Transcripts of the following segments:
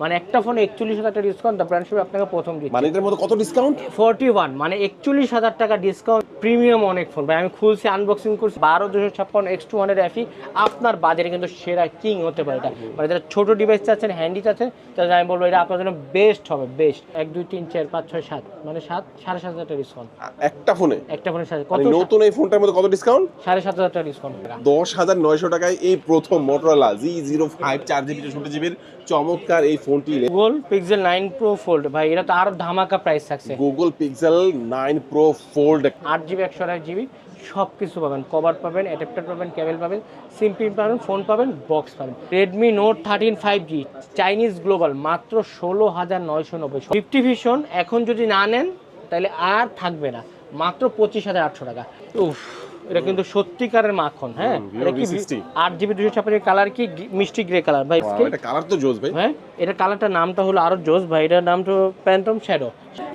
মানে একটা ফোনে একচল্লিশ হাজার টাকা ডিসকাউন্ট দ্য ব্র্যান্ড শপে আপনাকে প্রথম দিচ্ছি। মানে এটার মধ্যে কত ডিসকাউন্ট ফোরটি ওয়ান মানে একচল্লিশ হাজার টাকা ডিসকাউন্ট প্রিমিয়াম অনেক ফোন ভাই আমি খুলছি আনবক্সিং করছি বারো দুশো ছাপ্পান্ন এক্স টু হান্ড্রেড এফি আপনার বাজারে কিন্তু সেরা কিং হতে পারে এটা। মানে যারা ছোটো ডিভাইস চাচ্ছেন হ্যান্ডি চাচ্ছেন তাহলে আমি বলব এটা আপনার জন্য বেস্ট হবে বেস্ট এক দুই তিন চার পাঁচ ছয় সাত মানে সাত সাড়ে সাত হাজার টাকা ডিসকাউন্ট একটা ফোনে একটা ফোনে সাথে কত মানে নতুন এই ফোনটার মধ্যে কত ডিসকাউন্ট সাড়ে সাত হাজার টাকা ডিসকাউন্ট দশ হাজার নয়শো টাকায় এই প্রথম মোটরোলা জি জিরো ফাইভ চার জিবি চৌষট্টি জিবির চমৎকার এই ফোনটি Google Pixel nine Pro Fold ভাই এটা তো আরও ধামাকা প্রাইস থাকছে। Google Pixel nine Pro Fold আট জিবি একশো আঠাশ জিবি সব কিছু পাবেন। কভার পাবেন অ্যাডাপ্টার পাবেন কেবল পাবেন সিম পিন পাবেন ফোন পাবেন বক্স পাবেন। Redmi Note thirteen five G Chinese global মাত্র ষোলো হাজার নয়শো নব্বই। ফিফটি ভিশন এখন যদি না নেন তাহলে আর থাকবে না। মাত্র পঁচিশ হাজার আটশো টাকা। উফ এটা কিন্তু সত্যিকারের মাখন হ্যাঁ? এটা কি আট জিবি দুশো ছাপ্পান্ন কালার কি মিষ্টি গ্রে কালার ভাই এটা কালার তো জোস ভাই। হ্যাঁ? এটা কালারটার নামটা হলো আরও জোস ভাই। এটার নাম তো প্যান্টম শ্যাডো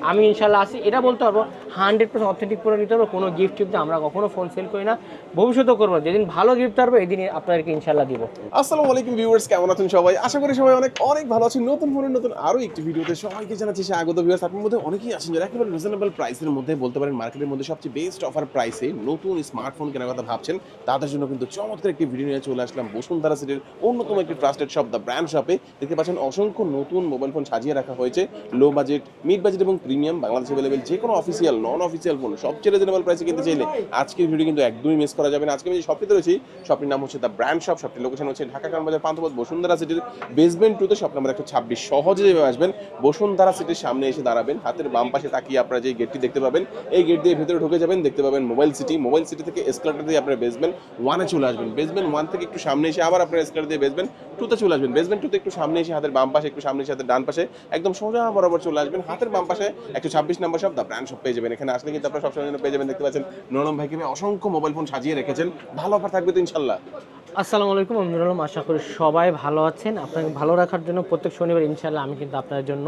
আমি ইনশাল্লাহ আসি। এটা বলতে পারব হান্ড্রেড পার্সেন্ট অথেন্টিক করে নিতে পারব, কোনো গিফট টিফট আমরা কখনো ফোন সেল করি না। ভবিষ্যতেও করব। যেদিন ভালো গিফট পারব এদিন আপনাদেরকে ইনশাল্লাহ দিব। আসসালামু আলাইকুম ভিউয়ার্স কেমন আছেন সবাই? আশা করি সবাই অনেক অনেক ভালো আছেন। নতুন ফোনের নতুন আরও একটি ভিডিওতে সবাইকে জানাচ্ছি স্বাগত ভিউয়ার্স আপনার মধ্যে অনেকেই আছেন যারা একেবারে রিজনেবল প্রাইসের মধ্যে বলতে পারেন মার্কেটের মধ্যে সবচেয়ে বেস্ট অফার প্রাইসে নতুন স্মার্টফোন কেনার কথা ভাবছেন। তাদের জন্য কিন্তু চমৎকার একটি ভিডিও নিয়ে চলে আসলাম বসুন্ধরা সিটির অন্যতম একটি ট্রাস্টেড শপ দ্য ব্র্যান্ড শপে দেখতে পাচ্ছেন অসংখ্য নতুন মোবাইল ফোন সাজিয়ে রাখা হয়েছে। লো বাজেট মিড বাজেট এবং প্রিমিয়াম বাংলাদেশে অ্যাভেলেবেল যে কোনো অফিসিয়াল নন অফিসিয়াল ফোন সবচেয়ে রিজনেবল প্রাইসে কিনতে চাইলে আজকের ভিডিও কিন্তু একদমই মিস করা যাবে না। আজকে আমি যে শপটিতে রয়েছি শপটির নাম হচ্ছে দ্য ব্র্যান্ড শপ শপটির লোকেশন হচ্ছে ঢাকা কারণবাজার পান্থপথ, বসুন্ধরা সিটির বেসমেন্ট টুতে শপ নাম্বার একশো ছাব্বিশ, সহজে যেভাবে আসবেন, বসুন্ধরা সিটির সামনে এসে দাঁড়াবেন। হাতের বাম পাশে তাকিয়ে আপনারা যে গেটটি দেখতে পাবেন, এই গেট দিয়ে ভেতরে ঢুকে যাবেন, দেখতে পাবেন মোবাইল সিটি মোবাইল সিটি থেকে এসকালেটার দিয়ে আপনার বেসমেন্ট ওয়ানে চলে আসবেন। বেসমেন্ট ওয়ান থেকে একটু সামনে এসে আবার আপনার এসকালেটার দিয়ে বেসমেন্ট টুতে চলে আসবেন। বেসমেন্ট টুতে একটু সামনে এসে হাতের বাম পাশে, একটু সামনে এসে হাতের ডান পাশে, একদম সোজা বরাবর চলে আসবেন। হাতের বাম পাশে একশো ছাব্বিশ নম্বর শপ দ্য ব্র্যান্ড শপ পেয়ে যাবেন। এখানে আসলে কিন্তু আপনারা সবসময় পেয়ে যাবেন, দেখতে পাচ্ছেন নরম ভাইকে ভাই অসংখ্য মোবাইল ফোন সাজিয়ে রেখেছেন। ভালো অফার থাকবে তো ইনশাল্লাহ। আসসালামু আলাইকুম, আমি নুরুল আশা করি সবাই ভালো আছেন। আপনাকে ভালো রাখার জন্য প্রত্যেক শনিবার ইনশাল্লাহ আমি কিন্তু আপনার জন্য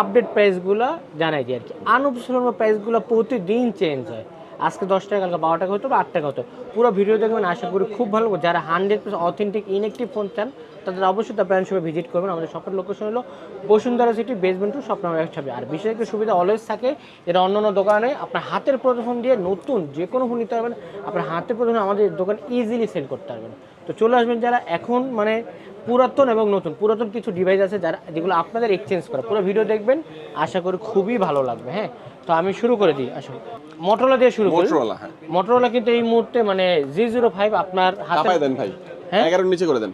আপডেট প্রাইসগুলো জানাই দিই আর কি। আনঅফিসিয়াল প্রাইসগুলো প্রতিদিন চেঞ্জ হয়। আজকে দশ টাকা, কালকে বারো টাকা হতো বা আট টাকা হতো পুরো। ভিডিও দেখবেন, আশা করি খুব ভালো। যারা hundred percent authentic inactive phone চান তাদের অবশ্যই দ্য ব্র্যান্ড শপে ভিজিট করবেন। আমাদের শপের লোকেশন হলো বসুন্ধরা সিটি বেসমেন্ট টু স্বপ্ন এক ছাবি। আর বিশেষ একটা সুবিধা অলওয়েজ থাকে যেটা অন্য অন্য দোকানে আপনার হাতের প্রদর্শন দিয়ে নতুন যে কোনো ফোন নিতে পারবেন। আপনার হাতের প্রদর্শন আমাদের দোকান ইজিলি সেল করতে পারবেন। তো চলে আসবেন যারা এখন মানে পুরাতন এবং নতুন। পুরাতন কিছু ডিভাইস আছে যারা যেগুলো আপনাদের এক্সচেঞ্জ করা। পুরো ভিডিও দেখবেন আশা করি খুবই ভালো লাগবে হ্যাঁ? তো আমি শুরু করে দিই আসলে মোটরোলা দিয়ে শুরু করি। মোটরোলা হ্যাঁ। মোটরোলা কিন্তু এই মুহূর্তে মানে জি জিরো ফাইভ আপনার হাতে দেন ভাই। হ্যাঁ? এগারোর নিচে করে দেন।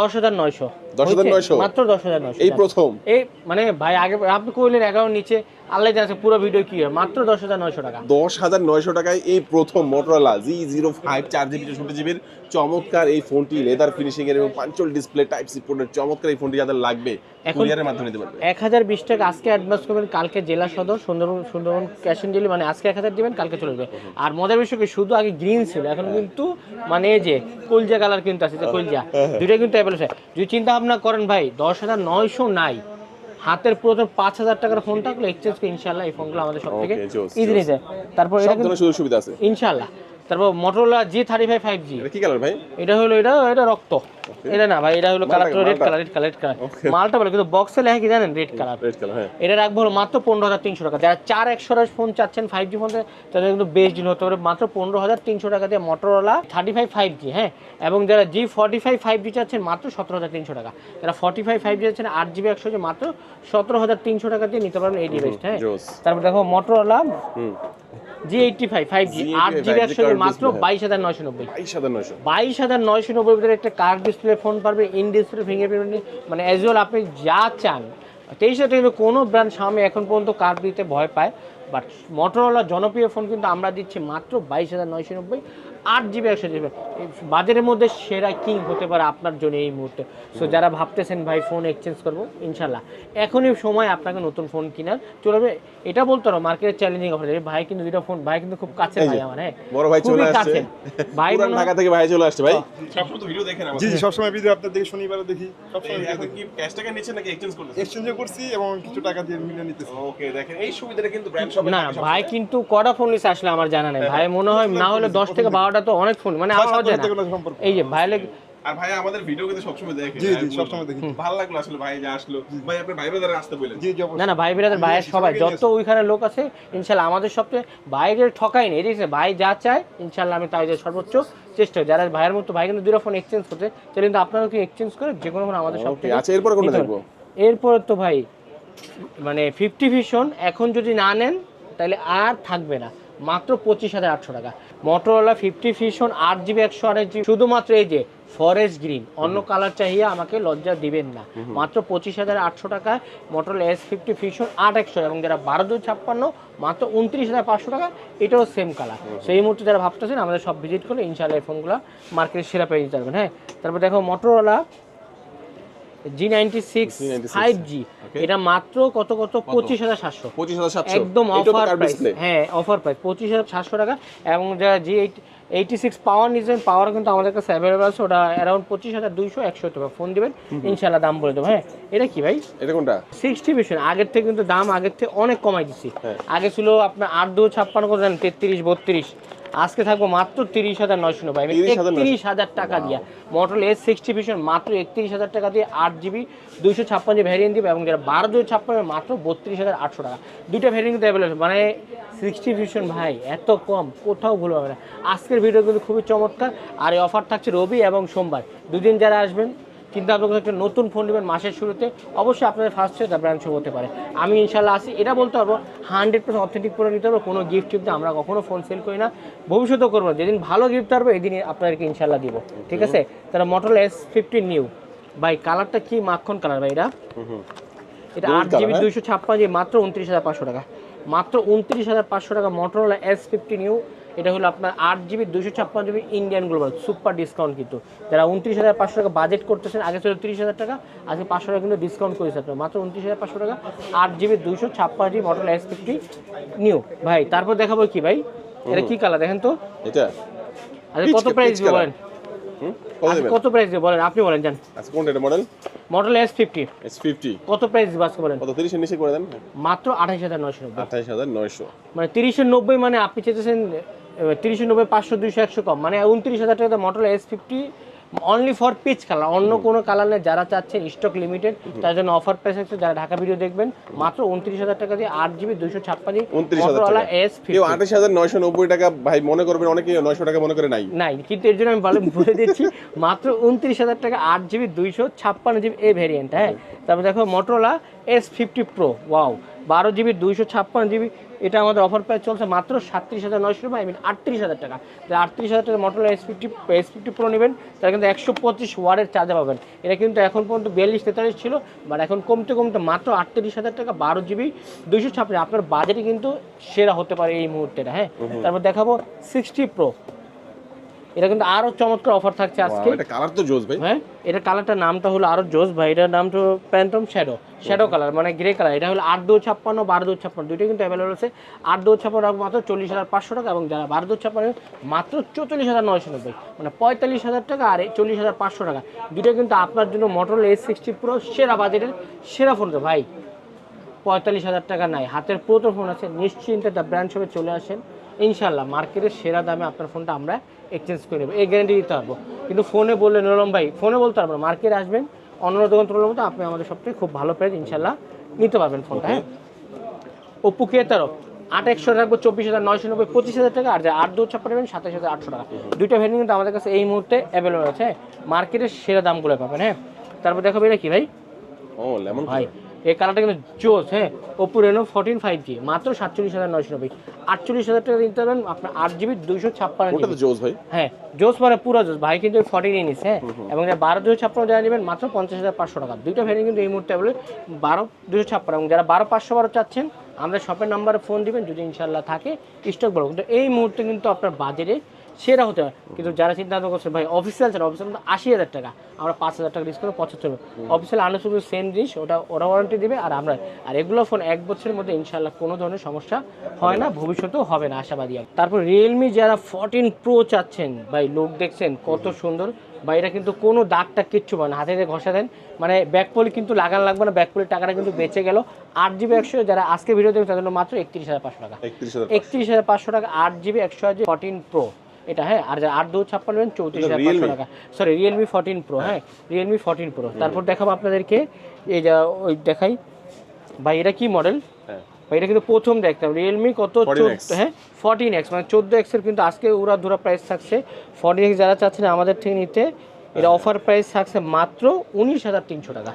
দশ হাজার নয়শো। 10,900? মাত্র দশ হাজার নয়শো এই প্রথম? এই মানে ভাই আগে আপনি কইলেন এগারো নিচে আল্লাহ জানছে পুরো ভিডিও কি হয়। মাত্র দশ হাজার নয়শো টাকা। দশ হাজার নয়শো টাকায় এই প্রথম মোটরোলা জি জিরো ফাইভ চার জিবি চৌষট্টি জিবির চমৎকার এই ফোনটি লেদার ফিনিশিং এর এবং পাঞ্চল ডিসপ্লে টাইপ সি পোর্টের চমৎকার এই ফোনটি যাদের লাগবে কুরিয়ারের মাধ্যমে নিতে পারবে। এক হাজার বিশ টাকা আজকে অ্যাডভান্স করবেন কালকে জেলা সদর Sundarban Sundarban cash on delivery মানে আজকে এক হাজার দিবেন কালকে চলে যাবে। আর মজার বিষয় কি শুধু আগে গ্রিন ছিল এখন কিন্তু মানে এই যে কলজা কালার কিন্তু আছে যে কলজা দুইটা কিন্তু অ্যাভেলেবল আছে। যদি চিন্তা ভাবনা করেন ভাই দশ হাজার নয়শো নাই। হাতের প্রথম পাঁচ হাজার টাকার ফোন থাকলে এক্সচেঞ্জ করে ইনশাল্লাহ এই ফোনগুলো আমাদের সব থেকে ইজি নিয়ে যায় তারপর এটা কিন্তু সুযোগ সুবিধা আছে। ইনশাল্লাহ তারপর Motorola G thirty five five G কি কালার ভাই? এটা হলো এটা এটা রক্ত। এটা না ভাই এটা হলো colour red colour red colour red colour মালটা বলে কিন্তু বক্সে লেখা কি জানেন? রেড কালার রেড কালার হ্যাঁ। এটা রাখব হলো মাত্র পনেরো হাজার তিনশো টাকা। যারা চার একশো ফোন চাচ্ছেন ফাইভ জি ফোন তাদের কিন্তু বেস্ট ডিল হতে পারে মাত্র পনেরো হাজার তিনশো টাকা দিয়ে Motorola thirty five five G হ্যাঁ? এবং যারা G forty five five G চাচ্ছেন মাত্র সতেরো হাজার তিনশো টাকা। যারা ফর্টি ফাইভ ফাইভ জি চাচ্ছেন আট জিবি একশো জি মাত্র সতেরো হাজার তিনশো টাকা দিয়ে নিতে পারবেন এই ডিভাইসটা হ্যাঁ? তারপর দেখো Motorola hmm G eighty five five G আট জিবি একশো মাত্র display, হ্যাঁ। বাইশ হাজার নয়শো নব্বই। বাইশ হাজার নয়শো। বাইশ হাজার নয়শো নব্বই ভিতরে একটা কার ডিসপ্লে ফোন পারবে ইন ডিসপ্লে ফিঙ্গারপ্রিন্ট মানে অ্যাজ ওয়েল আপনি যা চান। তেইশ হাজার কোনো ব্র্যান্ড সামনে এখন পর্যন্ত কার দিতে ভয় পায় বাট মোটরওয়ালা জনপ্রিয় ফোন কিন্তু আমরা দিচ্ছি মাত্র বাইশ হাজার নয়শো নব্বই। আট জিবি একশো জিবি বাজারের মধ্যে সেরা কিং হতে পারে আপনার জন্য এই মুহূর্তে। সো যারা ভাবতেছেন ভাই ফোন এক্সচেঞ্জ করব? ইনশাল্লাহ এখনই সময় আপনাকে নতুন ফোন কেনার। চলবে এটা বলতো না মার্কেটের চ্যালেঞ্জিং অফার ভাই কিন্তু দুইটা ফোন ভাই কিন্তু খুব কাছে ভাই আমার হ্যাঁ? বড় ভাই চলে আসছে। ভাই ঢাকা থেকে ভাই চলে আসছে ভাই। সবসময় তো ভিডিও দেখেন আমার জি জি সবসময় ভিডিও আপনার দেখি শনিবারে দেখি। সবসময় ভিডিও এখন কি ক্যাশ টাকা নিচ্ছে নাকি এক্সচেঞ্জ করতেছে এক্সচেঞ্জও করছি এবং কিছু টাকা দিয়ে মিলে নিতেছি। ওকে দেখেন এই সুবিধাটা কিন্তু ব্র্যান্ড শপে না ভাই কিন্তু কটা ফোন নিচ্ছে আসলে আমার জানা নেই। ভাই মনে হয় না হলে দশ থেকে বারোটা তো অনেক ফোন মানে আমার সম্পর্ক এই যে ভাই লেগে- আর ভাই আমাদের ভিডিও কিন্তু সবসময় দেখে জি, জি। সবসময় দেখি। ভালো লাগল আসলে ভাই যে আসলো। ভাই আপনার ভাই ব্রাদার আসতে বলেন জি জি না না ভাই বিরাদের ভাইয়ের সবাই যত ওইখানে লোক আছে ইনশাল্লাহ আমাদের সবচেয়ে বাইরের ঠকাই নেই আছে? ভাই যা চায় ইনশাল্লাহ আমি তাই যে সর্বোচ্চ চেষ্টা যারা ভাইয়ের মতো ভাই কিন্তু দুটো ফোন এক্সচেঞ্জ করতে চাইলে কিন্তু আপনারা কি এক্সচেঞ্জ করে যে কোনো ফোন আমাদের সব ওকে আচ্ছা এরপর কোনটা দেখব? এরপরে তো ভাই মানে ফিফটি ভিশন এখন যদি না নেন তাহলে আর থাকবে না। মাত্র পঁচিশ হাজার আটশো টাকা। মোটরওয়ালা ফিফটি ভিশন আট জিবি একশো আঠাশ জিবি শুধুমাত্র এই যে ফরেস্ট গ্রিন অন্য কালার চাহিয়ে আমাকে লজ্জা দিবেন না। মাত্র পঁচিশ হাজার আটশো টাকায় মোটরওয়ালা এস ফিফটি ভিশন আট একশো এবং যারা বারো দুই ছাপ্পান্ন মাত্র উনত্রিশ হাজার পাঁচশো টাকা এটাও সেম কালার সেই মুহূর্তে যারা ভাবতেছেন আমাদের সব ভিজিট করলে ইনশাল্লাহ এই ফোনগুলো মার্কেটের সেরা পেয়ে দিতে পারবেন হ্যাঁ? তারপর দেখো Motorola G ninety six five G এটা মাত্র কত কত? পঁচিশ হাজার সাতশো। পঁচিশ হাজার সাতশো। একদম অফার প্রাইস হ্যাঁ অফার প্রাইস পঁচিশ হাজার সাতশো টাকা। এবং যারা জি এইটি সিক্স পাওয়ার নিচ্ছেন পাওয়ার কিন্তু আমাদের কাছে অ্যাভেলেবল আছে। ওটা অ্যারাউন্ড পঁচিশ হাজার দুইশো একশো টাকা। ফোন দিবেন ইনশাল্লাহ দাম বলে দেবো। হ্যাঁ এটা কি ভাই? এটা কোনটা? সিক্সটি ভিশন আগের থেকে কিন্তু দাম আগের থেকে অনেক কমাই দিচ্ছি হ্যাঁ। আগে ছিল আপনার আট দু ছাপ্পান্ন করে দেন তেত্রিশ বত্রিশ। আজকে থাকব মাত্র তিরিশ হাজার নয়শো নব্বই। 30,990 একত্রিশ হাজার টাকা দিয়া। মোটর এস সিক্সটি ভিশন মাত্র একত্রিশ হাজার টাকা দিয়ে আট জিবি দুইশো ছাপ্পান্ন ভ্যারিয়েন্ট দিবে এবং যারা বারো দুই ছাপ্পান্ন মাত্র বত্রিশ হাজার আটশো টাকা। দুইটা ভ্যারিয়েন্ট কিন্তু অ্যাভেলেবল মানে সিক্সটি ভিশন ভাই এত কম কোথাও ভুল হবে না। আজকের ভিডিও কিন্তু খুবই চমৎকার। আর এই অফার থাকছে রবি এবং সোমবার। দুদিন যারা আসবেন কিন্তু আপনার একটা নতুন ফোন নেবেন মাসের শুরুতে অবশ্যই আপনাদের ফার্স্ট চয়েস ব্র্যান্ড শো হতে পারে। আমি ইনশাল্লাহ আসি এটা বলতে পারব হান্ড্রেড পার্সেন্ট অথেন্টিক করে নিতে পারব কোনো গিফট টিফট আমরা কখনো ফোন সেল করি না। ভবিষ্যতেও করব। যেদিন ভালো গিফট পারব এই দিনই আপনাদেরকে ইনশাল্লাহ দিব ঠিক আছে? তারা মোটর এস ফিফটিন নিউ ভাই কালারটা কি মাখন কালার ভাই এটা? এটা আট জিবি হ্যাঁ? দুইশো ছাপ্পান্ন মাত্র উনত্রিশ হাজার পাঁচশো টাকা। মাত্র উনত্রিশ হাজার পাঁচশো টাকা মোটরোলা এস ফিফটি নিউ এটা হলো আপনার আট জিবি দুশো ছাপ্পান্ন GB Indian global super discount কিন্তু। যারা উনত্রিশ হাজার পাঁচশো টাকা বাজেট করতেছেন আগে ছিল তিরিশ হাজার টাকা আজকে পাঁচশো টাকা কিন্তু ডিসকাউন্ট করেছে আপনার। মাত্র উনত্রিশ হাজার পাঁচশো টাকা আট জিবি দুশো ছাপ্পান্ন GB Motorola S fifty new ভাই তারপর দেখাবো কি ভাই? এটা কি কালার দেখেন তো? এটা? আচ্ছা কত প্রাইস বলেন? কত আচ্ছা কত প্রাইস দিয়ে বলেন? আপনি বলেন জান। আচ্ছা কোনটা এটা model model S fifty S fifty কত প্রাইস দিবে আজকে বলেন? কত তিরিশের নিচে করে দেন? মাত্র আঠাইশ হাজার নয়শো আঠাইশ হাজার নয়শো। মানে তিরিশের নব্বই মানে আপনি চেয়েছেন তিরিশের নব্বই পাঁচশো দুইশো একশো কম। মানে উনত্রিশ হাজার টাকা model S fifty only for peach colour অন্য কোনো কালার নেই। যারা চাচ্ছেন স্টক লিমিটেড তার জন্য অফার প্রাইস আছে। যারা ঢাকা ভিডিও দেখবেন মাত্র উনত্রিশ হাজার টাকা দিয়ে আট জিবি দুইশো ছাপ্পান্ন মটোরোলা এস কেউ আঠাশ হাজার নয়শো নব্বই টাকা ভাই মনে করবেন অনেকে নয়শো টাকা মনে করে নাই। নাই কিন্তু এর জন্য আমি ভালো বলে দিচ্ছি মাত্র উনত্রিশ হাজার টাকা আট জিবি দুইশো ছাপ্পান্ন জিবি এই ভ্যারিয়েন্ট হ্যাঁ? তারপর দেখো Motorola S fifty pro wow বারো জিবি দুইশো ছাপ্পান্ন জিবি এটা আমাদের অফার প্রাইস চলছে মাত্র সাতত্রিশ হাজার নয়শো টাকা আই মিন আটত্রিশ হাজার টাকা। তাহলে আটত্রিশ হাজার টাকা Motorola S fifty S fifty pro নেবেন তাহলে কিন্তু একশো পঁচিশ ওয়ারের চার্জার পাবেন। এটা কিন্তু এখন পর্যন্ত বিয়াল্লিশ তেতাল্লিশ ছিল বাট এখন কমতে কমতে মাত্র আটত্রিশ হাজার টাকা বারো জিবি দুইশো ছাপ্পান্ন আপনার বাজেটে কিন্তু সেরা হতে পারে এই মুহূর্তে হ্যাঁ? তারপর দেখাবো সিক্সটি প্রো এটা কিন্তু আরও চমৎকার অফার থাকছে আজকে। এটা কালার তো জোস ভাই। হ্যাঁ? এটা কালারটার নামটা হলো আরও জোস ভাই। এটার তো প্যান্টম শ্যাডো শ্যাডো কালার মানে গ্রে কালার এটা হলো আট দু ছাপ্পান্ন বারো দু ছাপ্পান্ন। দুইটা কিন্তু অ্যাভেলেবল আছে। আট দু ছাপ্পান্ন মাত্র চল্লিশ হাজার পাঁচশো টাকা এবং যারা বারো দু ছাপ্পান্ন মাত্র চৌচল্লিশ হাজার নয়শো নব্বই। মানে পঁয়তাল্লিশ হাজার টাকা আর চল্লিশ হাজার পাঁচশো টাকা। দুইটা কিন্তু আপনার জন্য মোটর এস সিক্সটি প্রো সেরা বাজেটের সেরা ফোন তো ভাই। পঁয়তাল্লিশ হাজার টাকা নাই। হাতের পুরো ফোন আছে। নিশ্চিন্তে দ্য ব্র্যান্ড শপে চলে আসেন। ইনশাল্লাহ মার্কেটের সেরা দামে আপনার ফোনটা আমরা এক্সচেঞ্জ করে নেব। এই গ্যারেন্টি দিতে পারব। কিন্তু ফোনে বললে নিরলম ভাই ফোনে বলতে পারব মার্কেটে আসবেন অন্য দোকান তুলনার মতো আপনি আমাদের সবথেকে খুব ভালো প্রাইস ইনশাল্লাহ নিতে পারবেন ফোনটা হ্যাঁ? ওপো কে তেরো আট একশো রাখব চব্বিশ হাজার নয়শো নব্বই পঁচিশ হাজার টাকা আর যা আট দু ছাপ্পান্ন নেবেন সাতাশ হাজার আটশো টাকা। দুইটা ভ্যারিয়েন্ট কিন্তু আমাদের কাছে এই মুহূর্তে অ্যাভেলেবল আছে মার্কেটের সেরা দামগুলো পাবেন হ্যাঁ? তারপর দেখো এটা কি ভাই? ও লেমন ভাই এই কালারটা কিন্তু জোস হ্যাঁ? Oppo Reno fourteen five G মাত্র সাতচল্লিশ হাজার নয়শো নব্বই। আটচল্লিশ হাজার টাকা দিতে পারবেন আপনার আট জিবি দুইশো ছাপ্পান্ন জোস ভাই। হ্যাঁ জোস মানে পুরো জোস। ভাই কিন্তু ফর্টি নিয়ে নিচ্ছে হ্যাঁ? এবং যারা বারো দুশো ছাপ্পান্ন যারা নেবেন মাত্র পঞ্চাশ হাজার পাঁচশো টাকা। দুইটা ভ্যারিয়েন্ট কিন্তু এই মুহূর্তে বলে বারো দুশো ছাপ্পান্ন। এবং যারা বারো পাঁচশো বারো চাচ্ছেন আমাদের শপের নাম্বারে ফোন দিবেন যদি ইনশাল্লাহ থাকে স্টক বলব কিন্তু এই মুহূর্তে কিন্তু আপনার বাজারে সেরা হতে হয় কিন্তু যারা চিন্তা ভাবনা করছে ভাই অফিসিয়াল ছাড়া অফিসিয়াল কিন্তু আশি হাজার টাকা। আমরা পাঁচ হাজার টাকা ডিসকাউন্ট পঁচাত্তর অফিসিয়াল আনলে শুধু সেম জিনিস ওটা ওরা ওয়ারেন্টি দিবে আর আমরা। আর এগুলো ফোন এক বছরের মধ্যে ইনশাল্লাহ কোনো ধরনের সমস্যা হয় না ভবিষ্যতেও হবে না আশাবাদী তারপর রিয়েলমি যারা ফোরটিন প্রো চাচ্ছেন ভাই লোক দেখছেন কত সুন্দর। বা এটা কিন্তু কোনো দাগটা কিচ্ছু পাবে না হাতে দিয়ে ঘষা দেন। মানে ব্যাকপলি কিন্তু লাগান লাগবে না ব্যাকপলির টাকাটা কিন্তু বেঁচে গেল। আট জিবি একশো যারা আজকে ভিডিও দেখবে তাদের জন্য মাত্র একত্রিশ হাজার পাঁচশো টাকা। একত্রিশ হাজার পাঁচশো। টাকা আট জিবি একশো আছে ফোরটিন প্রো এটা হ্যাঁ আর আট দু ছাপ্পান্ন নেবেন চৌত্রিশ হাজার পাঁচশো টাকা। সরি রিয়েলমি ফোরটিন প্রো হ্যাঁ রিয়েলমি ফোরটিন প্রো তারপর দেখাবো আপনাদেরকে এই যা ওই দেখাই। ভাই এটা কি মডেল হ্যাঁ। ভাই এটা কিন্তু প্রথম দেখতাম রিয়েলমি কত চোদ্দ হ্যাঁ ফোরটিন এক্স মানে চোদ্দ এক্সের কিন্তু আজকে উড়া ধুরা প্রাইস থাকছে। ফোরটিন এক্স যারা চাচ্ছেন আমাদের থেকে নিতে এটা অফার প্রাইস থাকছে মাত্র উনিশ হাজার তিনশো টাকা।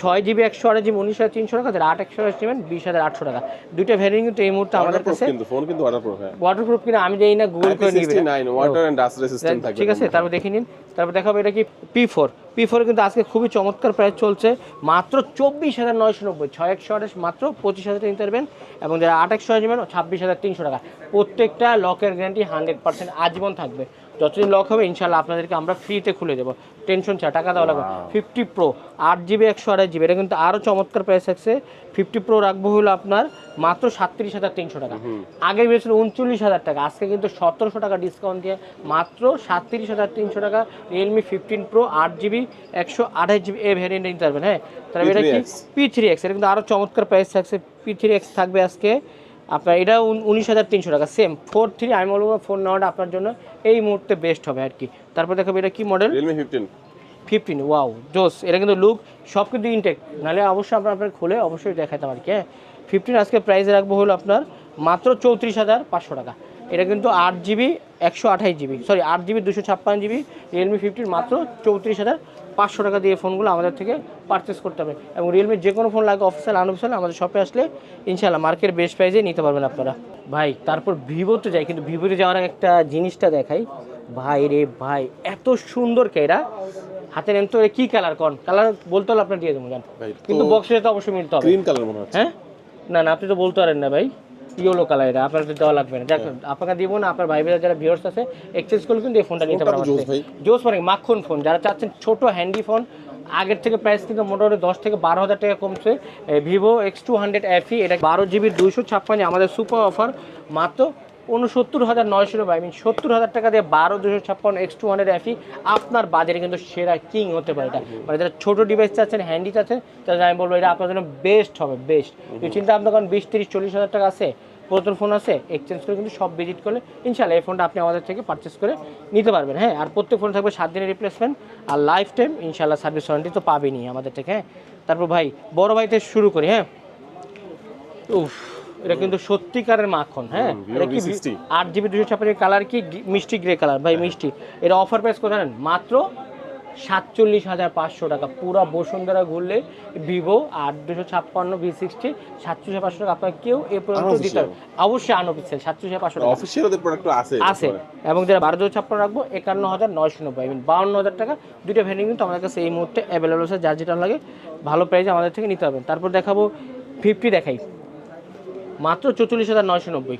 ছয় জিবি একশো আট জিবি উনিশ হাজার তিনশো টাকা যারা আট একশো আট নেবেন বিশ হাজার আটশো টাকা। দুইটা ভ্যারিয়েন্ট কিন্তু এই মুহূর্তে আমাদের কাছে। ফোন কিন্তু ওয়াটারপ্রুফ ওয়াটারপ্রুফ কিনা আমি জানি না গুগল করে নিবে IP69 water and dust resistant থাকবে ঠিক আছে তারপর দেখে নিন। তারপর দেখাবো এটা কি পি ফোর পি ফোর কিন্তু আজকে খুবই চমৎকার প্রাইস চলছে। মাত্র চব্বিশ হাজার নয়শো নব্বই ছয় একশো আঠাশ মাত্র পঁচিশ হাজার নিতে পারবেন। এবং যারা আট একশো নেবেন ছাব্বিশ হাজার তিনশো টাকা। প্রত্যেকটা লকের গ্যারান্টি হান্ড্রেড পার্সেন্ট আজীবন থাকবে। যতদিন লক হবে ইনশাল্লাহ আপনাদেরকে আমরা ফ্রিতে খুলে দেবো। টেনশন ছাড়া টাকা দেওয়া লাগবে ফিফটি প্রো আট জিবি একশো আড়াই জিবি এটা কিন্তু আরও চমৎকার প্রাইস আছে। ফিফটি প্রো রাখব হলো আপনার মাত্র সাতত্রিশ হাজার তিনশো টাকা। আগে বেছিল উনচল্লিশ হাজার টাকা আজকে কিন্তু সতেরোশো টাকা ডিসকাউন্ট দিয়ে মাত্র সাতত্রিশ হাজার তিনশো টাকা। রিয়েলমি ফিফটিন প্রো আট জিবি একশো আঠাশ জিবি এ ভ্যারিয়েন্ট নিতে পারবেন হ্যাঁ? তারপর এটা কি? P3X পি থ্রি এক্স এটা কিন্তু আরও চমৎকার প্রাইস থাকছে। পি থ্রি এক্স থাকবে আজকে আপনার এটা উন- উনিশ হাজার তিনশো টাকা সেম ফোর থ্রি আমি বলব ফোন নেওয়াটা আপনার জন্য এই মুহূর্তে বেস্ট হবে আর কি। তারপর দেখাবো এটা কি model Realme fifteen fifteen wow জোস এটা কিন্তু লুক সব কিন্তু ইনটেক নাহলে অবশ্যই আপনার আপনার খুলে অবশ্যই দেখাতাম আর কি হ্যাঁ? ফিফটিন আজকে প্রাইস রাখব হলো আপনার মাত্র চৌত্রিশ হাজার পাঁচশো টাকা। এটা কিন্তু আট জিবি একশো আঠাশ জিবি সরি আট জিবি দুশো ছাপ্পান্ন জিবি রিয়েলমি ফিফটিন মাত্র চৌত্রিশ হাজার পাঁচশো টাকা দিয়ে ফোনগুলো আমাদের থেকে পারচেস করতে হবে। এবং রিয়েলমির যে কোনো ফোন লাগে অফিসিয়াল আনঅফিসিয়াল আমাদের শপে আসলে ইনশাল্লাহ মার্কেট বেস্ট প্রাইজে নিতে পারবেন আপনারা। ভাই তারপর ভিভোতে যাই কিন্তু ভিভোতে যাওয়ার একটা জিনিসটা দেখাই। ভাই রে ভাই এত সুন্দর কেরা হাতে নেন তো কি কালার কোন? কালার বলতে হলে আপনার দিয়ে দেবো জান। কিন্তু বক্সে তো অবশ্যই মিলতে হবে। গ্রিন কালার মনে হচ্ছে। হ্যাঁ? না না আপনি তো বলতে পারেন না ভাই। ইয়েলো কালার এটা আপনার দেওয়া লাগবে না। আপনাকে দিব না আপনার ভাই যারা ভিউয়ার্স আছে এক্সচেঞ্জ করলে কিন্তু এই ফোনটা নিতে পারবেন। জোস মানে মাখন ফোন যারা চাচ্ছেন ছোট হ্যান্ডি ফোন আগের থেকে প্রাইস কিন্তু মোটামুটি দশ থেকে বারো হাজার টাকা কমছে। Vivo X two hundred FE এটা বারো জিবি দুইশো ছাপ্পান্ন আমাদের সুপার অফার মাত্র উনসত্তর হাজার নয়শো আই মিন সত্তর হাজার টাকা দিয়ে বারো দুশো ছাপ্পান্ন এক্স টু হান্ড্রেড এফি আপনার বাজারে কিন্তু সেরা কিং হতে পারে এটা। মানে যারা ছোটো ডিভাইস চাচ্ছেন হ্যান্ডি চাচ্ছেন তাহলে আমি বলব এটা আপনার জন্য বেস্ট হবে বেস্ট চিন্তা আপনার কারণ বিশ তিরিশ চল্লিশ হাজার টাকা আছে পুরাতন ফোন আছে এক্সচেঞ্জ করে কিন্তু সব ভিজিট করলে ইনশাল্লাহ এই ফোনটা আপনি আমাদের থেকে পারচেস করে নিতে পারবেন হ্যাঁ। আর প্রত্যেক ফোন থাকবে সাত দিনের রিপ্লেসমেন্ট আর লাইফ টাইম ইনশাল্লাহ সার্ভিস ওয়ারেন্টি তো পাবেনই আমাদের থেকে হ্যাঁ। তারপর ভাই বড় ভাইতে শুরু করি হ্যাঁ। উফ। এটা কিন্তু সত্যিকারের মাখন হ্যাঁ? এটা কি আট জিবি দুশো ছাপ্পান্ন কালার কি? মিষ্টি গ্রে কালার ভাই মিষ্টি। এটা অফার প্রাইস কত জানেন? মাত্র সাতচল্লিশ হাজার পাঁচশো টাকা। পুরো বসুন্ধরা ঘুরলে ভিভো আট দুশো ছাপ্পান্ন ভি সিক্সটি সাতচল্লিশ হাজার পাঁচশো টাকা। আপনার কেউ এ পর্যন্ত দিতে হবে অবশ্যই আনঅফিসিয়াল সাতচল্লিশ হাজার পাঁচশো টাকা। অফিসিয়াল ওদের প্রোডাক্ট আছে আছে। এবং যারা বারো দুশো ছাপ্পান্ন রাখব একান্ন হাজার নয়শো নব্বই। মিন বাউন্ন হাজার টাকা। দুইটা ভ্যারিয়েন্ট কিন্তু আমাদের কাছে এই মুহূর্তে অ্যাভেলেবল আছে। যার যেটা লাগে ভালো প্রাইসে আমাদের থেকে নিতে হবে তারপর দেখাবো ফিফটি দেখাই। মাত্র চৌচল্লিশ হাজার নয়শো নব্বই।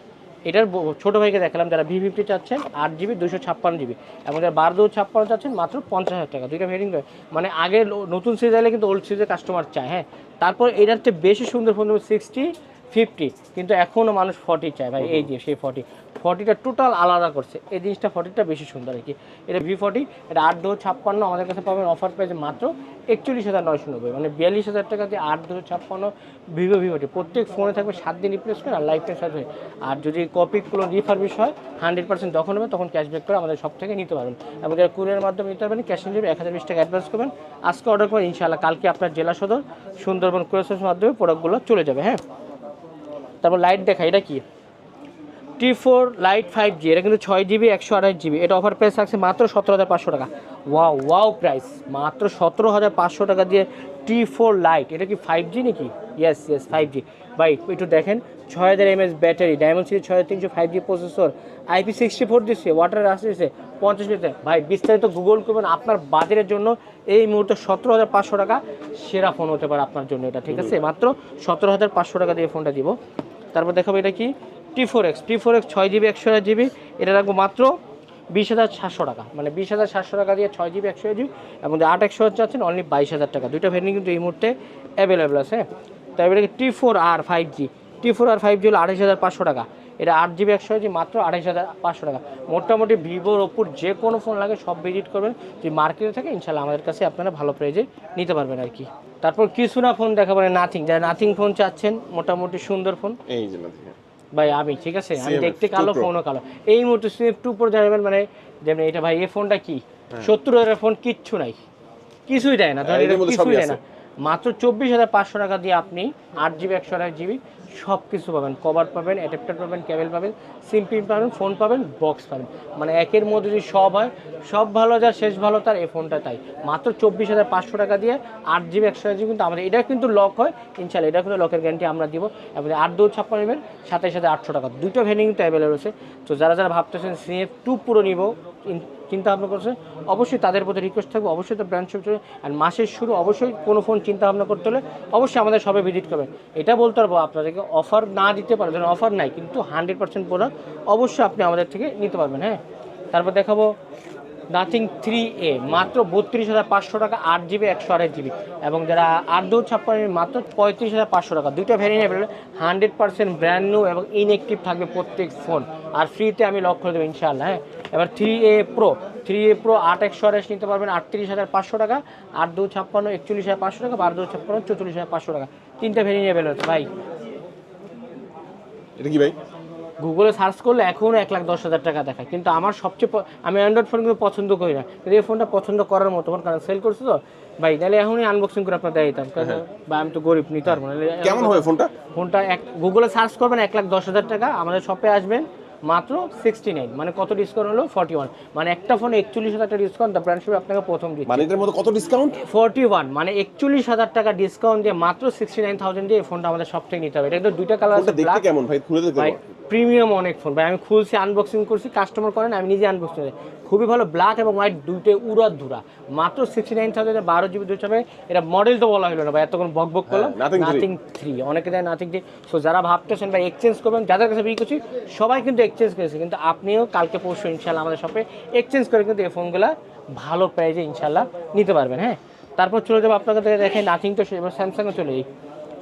এটার ছোটো ভাইকে দেখালাম যারা ভি ফিফটি চাচ্ছেন, আট জিবি দুশো ছাপ্পান্ন জিবি এবং যারা বারো দুশো ছাপ্পান্ন চাচ্ছেন, মাত্র পঞ্চাশ হাজার টাকা। দুইটা ভেরিং মানে আগে নতুন সিরিজ এলে কিন্তু ওল্ড সিরিজের কাস্টমার চায় হ্যাঁ? তারপর এটার চেয়ে বেশি সুন্দর ফোন সিক্সটি ফিফটি কিন্তু এখনও মানুষ ফর্টি চায়, ভাই, এই যে সেই ফর্টি ফর্টিটা টোটাল আলাদা করছে। এই জিনিসটা ফর্টিটা বেশি সুন্দর আর কি। এটা ভি ফর্টি এটা আট দু ছাপ্পান্ন, আমাদের কাছে পাবেন অফার প্রাইসে মাত্র একচল্লিশ হাজার নয়শো নব্বই। মানে বিয়াল্লিশ হাজার টাকা দিয়ে আট দুশো ছাপ্পান্ন ভিভো ভিভোটি প্রত্যেক ফোনে থাকবে সাত দিন রিপ্লেসমেন্ট আর লাইফ টাইম সার্ভিস আর যদি কপি কোনো রিফার্বিশ হয় হান্ড্রেড পার্সেন্ট যখন হবে, তখন ক্যাশব্যাক করে আমাদের সব থেকে নিতে পারবেন। এবং যারা কুরিয়ার মাধ্যমে নিতে পারবেন ক্যাশ অন ডেলিভারি এক হাজার বিশ টাকা অ্যাডভান্স করবেন। আজকে অর্ডার করবেন, ইনশাআল্লাহ কালকে আপনার জেলা সদর সুন্দরবন কুরিয়ার মাধ্যমে প্রোডাক্টগুলো চলে যাবে হ্যাঁ? তারপর লাইট দেখা এটা কি? T four light five G এটা কিন্তু ছয় জিবি একশো আঠাশ জিবি এটা অফার প্রাইস থাকছে মাত্র সতেরো হাজার পাঁচশো টাকা। ওয়াও ওয়াও প্রাইস মাত্র সতেরো হাজার পাঁচশো টাকা দিয়ে টি ফোর লাইট এটা কি ফাইভ জি নাকি? ইয়েস ইয়েস ফাইভ জি ভাই, একটু দেখেন, ছয় হাজার এমএস ব্যাটারি ডায়মন্ড সিরিজ ছয় তিনশো five G processor IP sixty four দিচ্ছে ওয়াটার আসতেছে পঞ্চাশ মিনিটে ভাই, বিস্তারিত গুগল করবেন আপনার বাজারের জন্য। এই মুহূর্তে সতেরো হাজার পাঁচশো টাকা, সেরা ফোন হতে পারে আপনার জন্য এটা, ঠিক আছে? মাত্র সতেরো হাজার পাঁচশো টাকা দিয়ে ফোনটা দিব। তারপর দেখাবো এটা কি? T four X T four X ছয় জিবি, একশো আট জিবি, এটা রাখব মাত্র বিশ হাজার সাতশো টাকা। মানে বিশ হাজার সাতশো টাকা দিয়ে ছয় জিবি, একশো জিবি, এবং আট একশো চাচ্ছেন অনলি বাইশ হাজার টাকা। দুইটা ভ্যারিয়েন্ট কিন্তু এই মুহূর্তে অ্যাভেলেবেল আছে। তারপরে T four R five G T four R five G হলো আঠাশ হাজার পাঁচশো টাকা। এটা আট জিবি, একশো জিবি, মাত্র আঠাশ হাজার পাঁচশো টাকা। মোটামুটি ভিভোর ওপর যে কোনো ফোন লাগে, সব ভিজিট করবেন। যদি মার্কেটে থাকে ইনশাল্লাহ আমাদের কাছে আপনারা ভালো প্রাইজে নিতে পারবেন আর কি। তারপর কিছু না ফোন দেখা মানে নাথিং যারা নাথিং ফোন চাচ্ছেন, মোটামুটি সুন্দর ফোন এই যে। ভাই আমি ঠিক আছে? আমি দেখতে কালো 2 Pro। ফোনও কালো। এই মুহূর্তে সিএফ টু প্রো যাবেন মানে যেমন এটা ভাই এই ফোনটা কি? হ্যাঁ। সত্তর হাজার ফোন কিচ্ছু নাই। কিছুই দেয় না। ধরেন কিছুই দেয় না। মাত্র চব্বিশ হাজার পাঁচশো টাকা দিয়ে আপনি আট জিবি, একশো আট জিবি সব কিছু পাবেন। কভার পাবেন অ্যাডাপ্টার পাবেন কেবল পাবেন সিম পিন পাবেন ফোন পাবেন বক্স পাবেন। মানে একের মধ্যে যদি সব হয়, সব ভালো যা, শেষ ভালো তার এই ফোনটা তাই। মাত্র চব্বিশ হাজার পাঁচশো টাকা দিয়ে আট জিবি, একশো আট জিবি কিন্তু আমাদের এটা কিন্তু লক হয়। ইনশাল্লাহ এটা কিন্তু লকের গ্যারান্টি আমরা দিব। এবং আট দু ছাপ্পান্ন নেবেন, সাথে সাথে আটশো টাকা। দুটো ভ্যারিং কিন্তু অ্যাভেলেবল রয়েছে। তো যারা যারা ভাবতেছেন সিএফ টু পুরো নিব চিন্তা ভাবনা করছেন অবশ্যই তাদের প্রতি রিকোয়েস্ট থাকবে, অবশ্যই তো ব্র্যান্ড শপ আর মাসের শুরু অবশ্যই কোনো ফোন চিন্তা ভাবনা করতে হলে অবশ্যই আমাদের সবে ভিজিট করবেন এটা বলতে পারব আপনাদেরকে অফার না দিতে পারেন ধরেন অফার নাই, কিন্তু হান্ড্রেড পার্সেন্ট প্রোডাক্ট অবশ্যই আপনি আমাদের থেকে নিতে পারবেন হ্যাঁ? তারপর দেখাবো নাথিং থ্রি এ মাত্র বত্রিশ হাজার পাঁচশো টাকা, আট জিবি একশো আড়াই জিবি এবং যারা আট দু ছাপ্পান্ন মাত্র পঁয়ত্রিশ হাজার পাঁচশো টাকা। দুটো variant available hundred percent brand new এবং ইনএক্টিভ থাকবে প্রত্যেক ফোন আর ফ্রিতে আমি লক করে দেবো, ইনশাআল্লাহ হ্যাঁ? এবার three A pro three A pro আট একশো আড়াইশ নিতে পারবেন আটত্রিশ হাজার পাঁচশো টাকা আট দু ছাপ্পান্ন একচল্লিশ হাজার পাঁচশো টাকা বারো দু ছাপ্পান্ন চৌচল্লিশ হাজার পাঁচশো টাকা। তিনটা অ্যাভেলেবল আছে ভাই। এটা কি ভাই? গুগলে সার্চ করলে এখনও এক লাখ দশ হাজার টাকা দেখায়। কিন্তু আমার সবচেয়ে আমি অ্যান্ড্রয়েড ফোন কিন্তু পছন্দ করি না। কিন্তু এই ফোনটা পছন্দ করার মতো ফোন কারণ সেল করছে তো। ভাই তাহলে এখনই আনবক্সিং করে আপনার দেয় দিতাম বা আমি তো গরিব নিতে পারব না। কেমন হবে ফোনটা ফোনটা এক গুগলে সার্চ করবেন এক লাখ দশ হাজার টাকা। আমাদের শপে আসবেন। মাত্র সিক্সটি নাইন মানে কত ডিসকাউন্ট হলো? ফর্টি ওয়ান মানে একটা ফোনে একচল্লিশ হাজার টাকা ডিসকাউন্ট দ্য ব্র্যান্ড আপনাকে প্রথম দিচ্ছে। মানে এটার মধ্যে কত ডিসকাউন্ট ফর্টি ওয়ান মানে একচল্লিশ হাজার টাকা ডিসকাউন্ট দিয়ে মাত্র সিক্সটি নাইন থাউজেন্ড দিয়ে এই ফোনটা আমাদের সব থেকে নিতে হবে। এটা কিন্তু দুইটা কালার দেখতে কেমন ভাই? খুলে দেখতে? প্রিমিয়াম অনেক ফোন। ভাই আমি খুলছি আনবক্সিং করছি কাস্টমার করেন আমি নিজে আনবক্সিং করি। খুবই ভালো ব্ল্যাক এবং হোয়াইট দুইটাই উড়া ধুরা। মাত্র সিক্সটি নাইন থাউজেন্ড বারো জিবি হবে। এটা মডেল তো বলা হলো না ভাই এতক্ষণ বক বক করলাম। হ্যাঁ, নাথিং থ্রি অনেকে দেয় নাথিং থ্রি সো যারা ভাবতেছেন ভাই এক্সচেঞ্জ করবেন যাদের কাছে বিক্রি করছি সবাই কিন্তু এক্সচেঞ্জ করেছে। কিন্তু আপনিও কালকে পরশু ইনশাল্লাহ আমাদের শপে এক্সচেঞ্জ করে কিন্তু এই ফোনগুলো ভালো প্রাইজে ইনশাল্লাহ নিতে পারবেন হ্যাঁ? তারপর চলে যাব আপনাকে দেখেন নাথিং তো এবার স্যামসাংয়ে চলে যাই।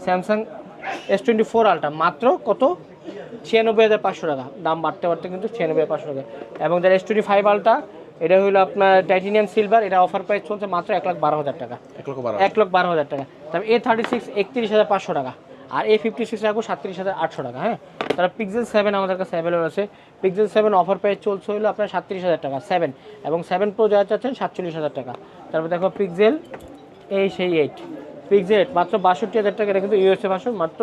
Samsung S twenty four ultra মাত্র কত? ছিয়ানব্বই হাজার পাঁচশো টাকা। দাম বাড়তে বাড়তে কিন্তু ছিয়ানব্বই হাজার পাঁচশো টাকা। এবং যারা এস টোয়েন্টি ফাইভ আলটা এটা হলো আপনার টাইটেনিয়াম সিলভার এটা অফার প্রাইস চলছে মাত্র এক লাখ বারো হাজার টাকা। এক লক্ষ বারো হাজার। টাকা। তারপর এ থার্টি সিক্স একত্রিশ হাজার পাঁচশো টাকা। আর এ ফিফটি সিক্স রাখব সাতত্রিশ হাজার আটশো টাকা হ্যাঁ? তারা পিক্সেল সেভেন আমাদের কাছে অ্যাভেলেবল আছে। পিক্সেল সেভেন অফার প্রাইস চলছে হলো আপনার সাতত্রিশ হাজার টাকা সেভেন এবং সেভেন প্রো যারা চাচ্ছেন সাতচল্লিশ হাজার টাকা। তারপর দেখো পিক্সেল এই সেই এইট পিক্সেল এইট মাত্র বাষট্টি হাজার টাকা এটা কিন্তু ইউএসএ ভাষণ মাত্র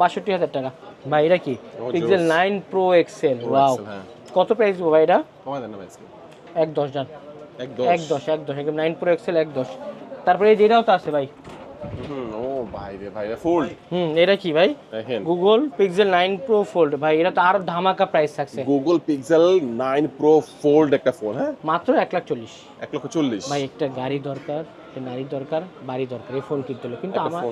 বাষট্টি হাজার টাকা। ভাই এটা কি? Pixel nine pro XL wow. কত প্রাইস ভাই এটা? কমায় দেন না ভাই এক দশ জান। এক দশ। এক দশ এক দশ একদম নাইন প্রো এক্সেল এক দশ। তারপরে এই যেটাও তো আছে ভাই। ও ভাই রে ভাই ফোল্ড হুম এটা কি ভাই? গুগল পিক্সেল প্রো ফোল্ড ভাই এটা তো আরও ধামাকা প্রাইস থাকছে। Google Pixel nine pro fold একটা ফোন হ্যাঁ? মাত্র এক লাখ চল্লিশ। এক লক্ষ চল্লিশ। ভাই একটা গাড়ি দরকার। একটা নারী দরকার বাড়ি দরকার এই ফোন কিনতে হলো। কিন্তু আমার।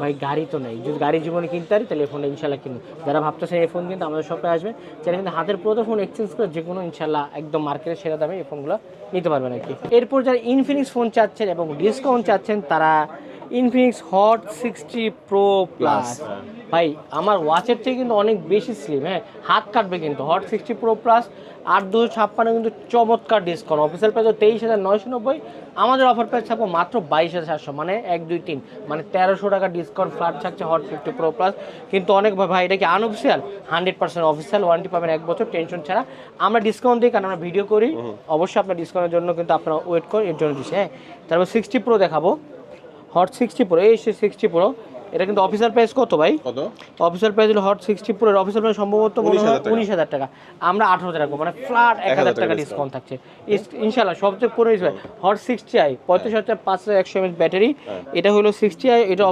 ভাই গাড়ি তো নেই। যদি গাড়ি জীবনে কিনতে পারি তাহলে এই ফোনটা ইনশাল্লাহ কিনবো। যারা ভাবতেছেন এই ফোন কিন্তু আমাদের শপে আসবে। যারা কিন্তু হাতের পুরো ফোন এক্সচেঞ্জ করে যে কোনো ইনশাল্লাহ একদম মার্কেটের সেরা দামে এই ফোনগুলো নিতে পারবেন আর কি। এরপর যারা ইনফিনিক্স ফোন চাচ্ছেন এবং ডিসকাউন্ট চাচ্ছেন তারা Infinix hot sixty pro plus. ভাই আমার ওয়াচের থেকে কিন্তু অনেক বেশি স্লিম হ্যাঁ। হাত কাটবে কিন্তু হট সিক্সটি প্রো প্লাস আট দুশো ছাপ্পান্ন কিন্তু চমৎকার ডিসকাউন্ট অফিসিয়াল প্রাইস তেইশ হাজার নয়শো নব্বই আমাদের অফার প্রাইস থাকব মাত্র বাইশ হাজার সাতশো মানে এক দুই তিন মানে তেরোশো টাকা ডিসকাউন্ট ফ্ল্যাট থাকছে হট ফিফটি প্রো প্লাস কিন্তু অনেক ভাই ভাই এটা কি unofficial hundred percent official warranty পাবেন এক বছর টেনশন ছাড়া। আমরা ডিসকাউন্ট দিই কারণ আমরা ভিডিও করি। অবশ্যই আপনার ডিসকাউন্টের জন্য কিন্তু আপনারা ওয়েট করেন এর জন্য দিচ্ছি হ্যাঁ। তারপর সিক্সটি প্রো দেখাবো। হট সিক্সটি প্রো এই সিক্সটি প্রো এটা কিন্তু অফিসার প্রাইস কত ভাই? কত? অফিসিয়াল প্রাইস হলো hot sixty pro officer price সম্ভবত 19,000 টাকা। উনিশ হাজার টাকা। আমরা আঠারো হাজার রাখব মানে ফ্ল্যাট এক হাজার টাকা ডিসকাউন্ট থাকছে। ইনশাল্লাহ সবচেয়ে পুরো হট সিক্সটি আই পঁয়ত্রিশ হাজার পাঁচ হাজার একশো এমএচ ব্যাটারি এটা হলো সিক্সটি আই এটা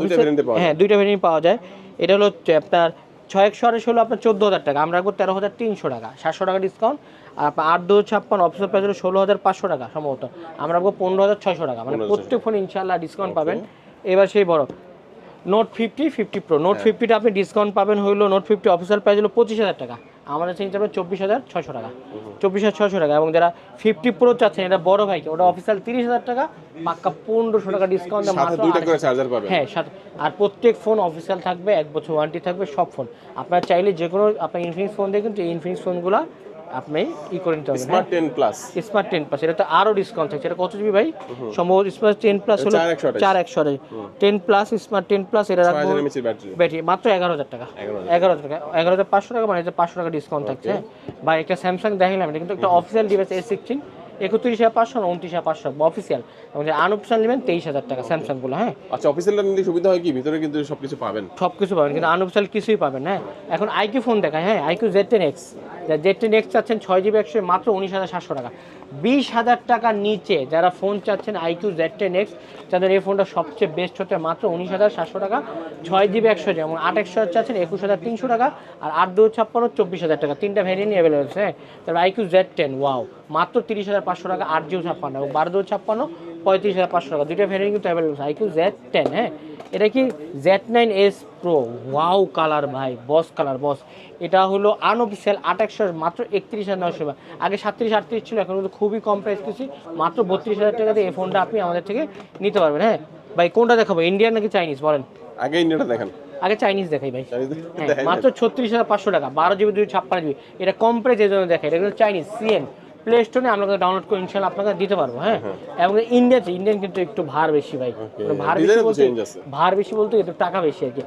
পাওয়া হ্যাঁ দুইটা ভ্যারিয়েন্ট পাওয়া যায়। এটা হলো আপনার ছয় একশো আড়াইশ হলো আপনার চোদ্দ হাজার টাকা। আমরা রাখব তেরো হাজার তিনশো টাকা সাতশো টাকা ডিসকাউন্ট আর আপনার আট দু ছাপ্পান্ন অফিসিয়াল প্রাইস হলো ষোলো হাজার পাঁচশো টাকা সম্ভবত। আমরা রাখব পনেরো হাজার ছয়শো টাকা। মানে প্রত্যেক ফোন ইনশাল্লাহ ডিসকাউন্ট পাবেন। এবার সেই বড়। Note fifty fifty pro Note ফিফটিটা আপনি ডিসকাউন্ট পাবেন হইল নোট ফিফটি অফিসিয়াল প্রাইস হলো পঁচিশ হাজার টাকা। আমাদের সেই হবে চব্বিশ হাজার ছশো টাকা। চব্বিশ হাজার ছশো টাকা। এবং যারা ফিফটি প্রো চাচ্ছেন এটা বড় ভাইকে ওটা অফিসিয়াল তিরিশ হাজার টাকা পাক্কা পনেরোশো টাকা ডিসকাউন্ট হ্যাঁ সাথে। আর প্রত্যেক ফোন অফিসিয়াল থাকবে এক বছর ওয়ারেন্টি থাকবে সব ফোন আপনারা চাইলে যে কোনো আপনার ইনফিনিক্স ফোন দিয়ে কিন্তু ইনফিনিক্স ফোনগুলো আপনি ই করে নিতে পারবেন Smart ten plus Smart ten plus এটা তো আরও ডিসকাউন্ট থাকছে। এটা কত জিবি ভাই? সম্ভবত স্মার্ট টেন প্লাস হলো চার একশো আঠাশ। চার একশো ten plus Smart ten plus এটা রাখব ব্যাটারি মাত্র এগারো হাজার টাকা। এগারো হাজার। টাকা। এগারো হাজার পাঁচশো টাকা মানে এটা পাঁচশো টাকা ডিসকাউন্ট থাকছে বা একটা স্যামসাং দেখালাম এটা কিন্তু একটা অফিসিয়াল ডিভাইস এস সিক্সটিন একত্রিশ হাজার পাঁচশো উনত্রিশ হাজার পাঁচশো অফিসিয়াল আনঅফিসিয়াল নেবেন তেইশ হাজার টাকা স্যামসাংগুলো হ্যাঁ? আচ্ছা অফিসিয়ালটা নিলে সুবিধা হয় কি? ভিতরে কিন্তু সবকিছু পাবেন। সব কিছু পাবেন কিন্তু আনঅফিসিয়াল কিছুই পাবেন হ্যাঁ? এখন আইকিউ ফোন দেখায় হ্যাঁ? IQOO Z ten X Z ten X চাচ্ছেন ছয় জিবি একশো, মাত্র উনিশ হাজার সাতশো টাকা। বিশ হাজার টাকার নিচে যারা ফোন চাচ্ছেন আইকিউ জেড টেন যাদের এই ফোনটা সবচেয়ে বেস্ট হচ্ছে মাত্র উনিশ হাজার সাতশো টাকা। ছয় জিবি একশো, যেমন আট একশো চাচ্ছেন, একুশ হাজার তিনশো টাকা। আর আট দু ছাপ্পান্ন, চব্বিশ হাজার টাকা। তিনটা ভ্যারিয়েন্ট অ্যাভেলেবল আছে তারপর আইকিউ জেড টেন ওয়াও মাত্র তিরিশ হাজার পাঁচশো টাকা, আট জিও ছাপ্পান্ন এবং বারো দু ছাপ্পান্ন পঁয়ত্রিশ হাজার পাঁচশো টাকা। দুইটা ভ্যারিয়েন্ট কিন্তু অ্যাভেলেবল আছে। আইকিউ জেড টেন হ্যাঁ? এটা কি? Z nine S pro wow colour ভাই বস কালার বস এটা হলো আনঅফিসিয়াল আট একশো মাত্র একত্রিশ হাজার নয়শো টাকা। আগে সাতত্রিশ আটত্রিশ ছিল এখন কিন্তু খুবই কম প্রাইস কিছু মাত্র বত্রিশ হাজার টাকা দিয়ে এই ফোনটা আপনি আমাদের থেকে নিতে পারবেন হ্যাঁ? ভাই কোনটা দেখাবো? ইন্ডিয়ান নাকি চাইনিজ বলেন। আগে ইন্ডিয়াটা দেখেন। আগে চাইনিজ দেখাই ভাই। হ্যাঁ মাত্র ছত্রিশ হাজার পাঁচশো টাকা। বারো জিবি দুই ছাপ্পান্ন জিবি এটা কম প্রাইস এই জন্য দেখাই এটা কিন্তু চাইনিজ সিএন প্লে স্টোরে আমরা ডাউনলোড করে ইনশাল্লাহ আপনাকে দিতে পারব হ্যাঁ? এবং ইন্ডিয়াতে ইন্ডিয়ান কিন্তু একটু ভার বেশি ভাই। মানে ভার বেশি বলতে ভার বেশি বলতে একটু টাকা বেশি আর কি।